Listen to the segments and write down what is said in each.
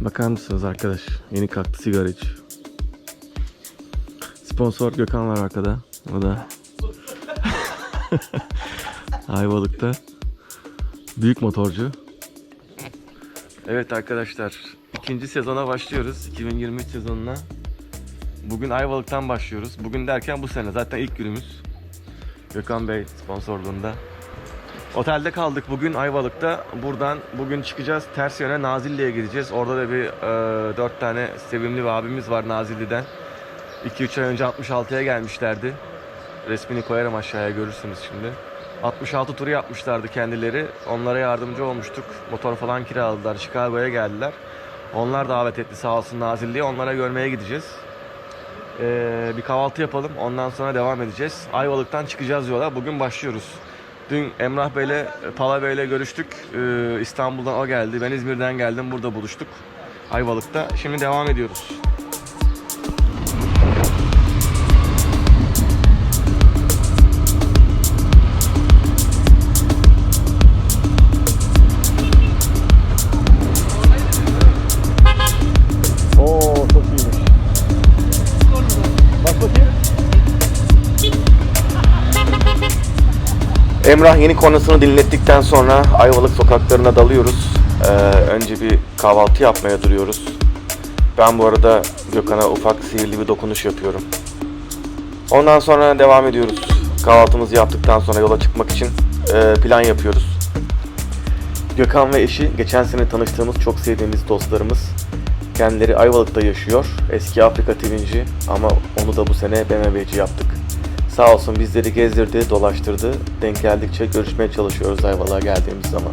Bakar mısınız arkadaş? Yeni kalktı sigara iç. Sponsor Gökhan var arkada. O da Ayvalık'ta. Büyük motorcu. Evet arkadaşlar. ikinci sezona başlıyoruz. 2023 sezonuna. Bugün Ayvalık'tan başlıyoruz. Bugün derken bu sene. Zaten ilk günümüz. Gökhan Bey sponsorluğunda. Otelde kaldık bugün Ayvalık'ta. Buradan bugün çıkacağız. Ters yöne Nazilli'ye gideceğiz. Orada da bir e, 4 tane sevimli bir abimiz var Nazilli'den. 2-3 ay önce 66'ya gelmişlerdi. Resmini koyarım aşağıya görürsünüz şimdi. 66 turu yapmışlardı kendileri. Onlara yardımcı olmuştuk. Motor falan kiraladılar. Chicago'ya geldiler. Onlar davet etti sağ olsun Nazilli'ye. Onlara görmeye gideceğiz. Ee, bir kahvaltı yapalım. Ondan sonra devam edeceğiz. Ayvalık'tan çıkacağız yola. Bugün başlıyoruz. Dün Emrah Bey'le, Pala Bey'le görüştük. Ee, İstanbul'dan o geldi. Ben İzmir'den geldim. Burada buluştuk. Ayvalık'ta. Şimdi devam ediyoruz. Emrah yeni konusunu dinlettikten sonra Ayvalık sokaklarına dalıyoruz. Ee, önce bir kahvaltı yapmaya duruyoruz. Ben bu arada Gökhan'a ufak sihirli bir dokunuş yapıyorum. Ondan sonra devam ediyoruz. Kahvaltımızı yaptıktan sonra yola çıkmak için e, plan yapıyoruz. Gökhan ve eşi geçen sene tanıştığımız çok sevdiğimiz dostlarımız. Kendileri Ayvalık'ta yaşıyor. Eski Afrika TV'nci ama onu da bu sene BMW'ci yaptık. Sağ olsun bizleri gezdirdi, dolaştırdı. Denk geldikçe görüşmeye çalışıyoruz Ayvalık'a geldiğimiz zaman.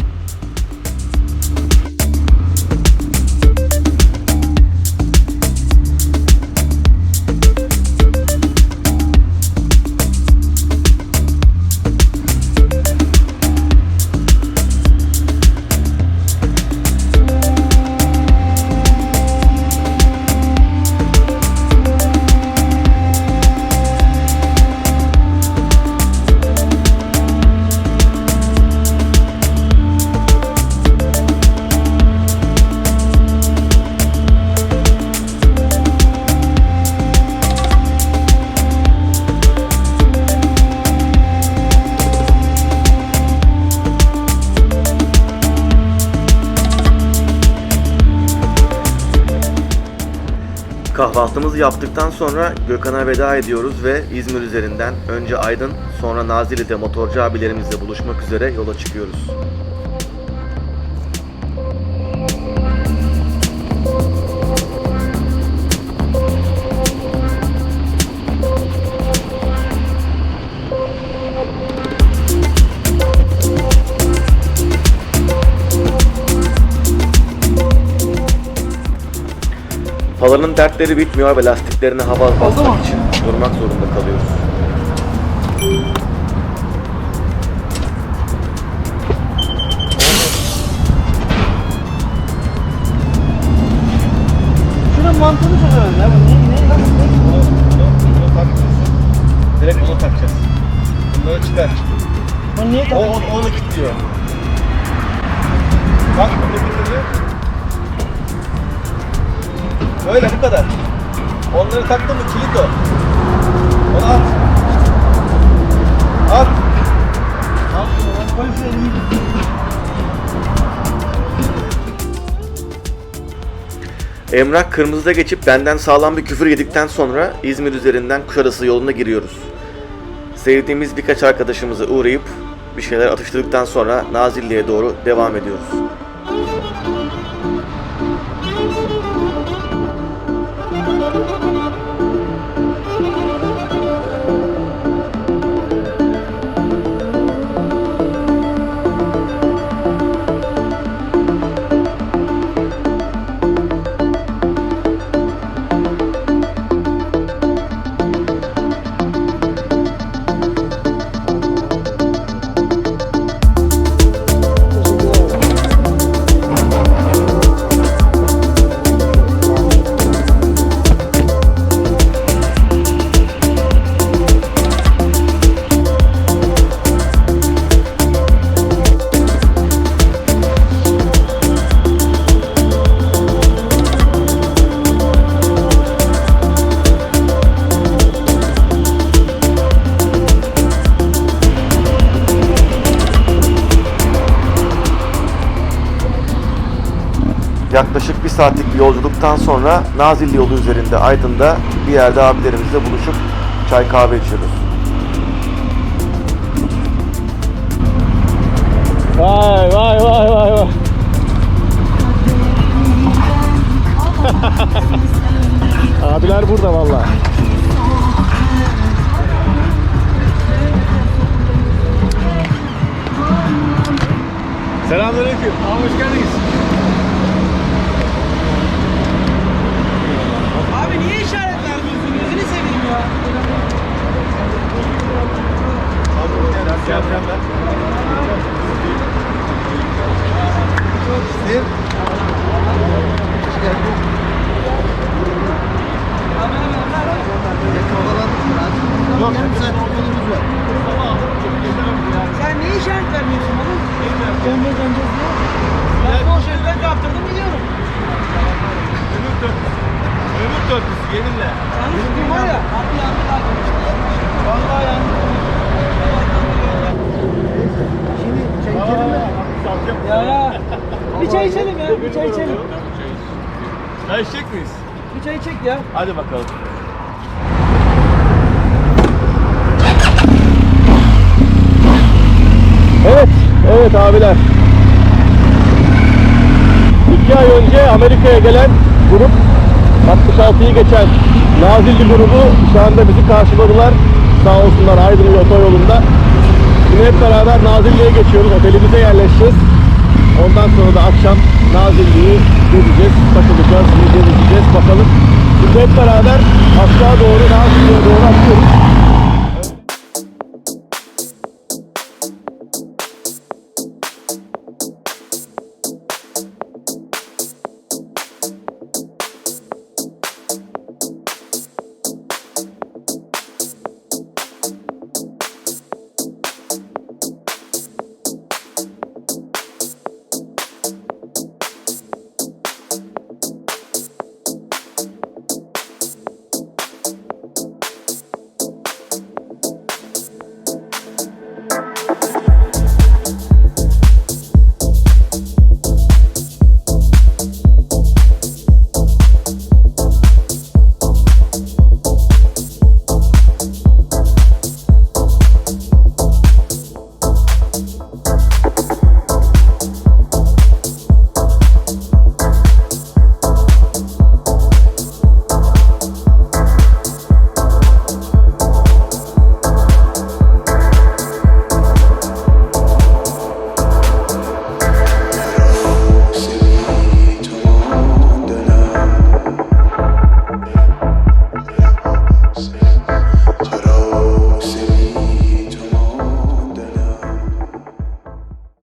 Kahvaltımızı yaptıktan sonra Gökhan'a veda ediyoruz ve İzmir üzerinden önce Aydın sonra Nazilli'de motorcu abilerimizle buluşmak üzere yola çıkıyoruz. Falanın dertleri bitmiyor ve lastiklerine hava basmak için durmak zorunda kalıyoruz. Şunun mantığını çözemedim ya. Bu ne, ne? Bunu, bunu, bunu takacaksın. Direkt onu takacağız. Bunları çıkar. Bu niye O, takıyorsun? onu, onu kilitliyor. Bak bunu bitiriyor. Böyle bu kadar. Onları taktın mı kilit o. Onu at. At. Emrah kırmızıda geçip benden sağlam bir küfür yedikten sonra İzmir üzerinden Kuşadası yoluna giriyoruz. Sevdiğimiz birkaç arkadaşımızı uğrayıp bir şeyler atıştırdıktan sonra Nazilli'ye doğru devam ediyoruz. Yaklaşık bir saatlik bir yolculuktan sonra Nazilli yolu üzerinde Aydın'da bir yerde abilerimizle buluşup çay kahve içiyoruz. Vay vay vay vay vay. Abiler burada valla. Selamünaleyküm. Hoş geldiniz. Abi niye işaret vermiyorsun? Gözünü seveyim ya. Geleceğim ben. Sen? Yok, yeminle. Tutayım var ya. Abi yandı işte. Vallahi yandı. Şimdi çay içelim mi? Ya ya. Bir çay içelim ya. Bir çay içelim. Çay içecek miyiz? Bir çay içek ya. Hadi bakalım. Evet, evet abiler. İki ay önce Amerika'ya gelen grup 66'yı geçen Nazilli grubu şu anda bizi karşıladılar. Sağ olsunlar Aydın otoyolunda. Şimdi hep beraber Nazilli'ye geçiyoruz. Otelimize yerleşeceğiz. Ondan sonra da akşam Nazilli'yi gezeceğiz, takılacağız, yiyeceğiz, içeceğiz bakalım. Şimdi hep beraber aşağı doğru Nazilli'ye doğru atıyoruz.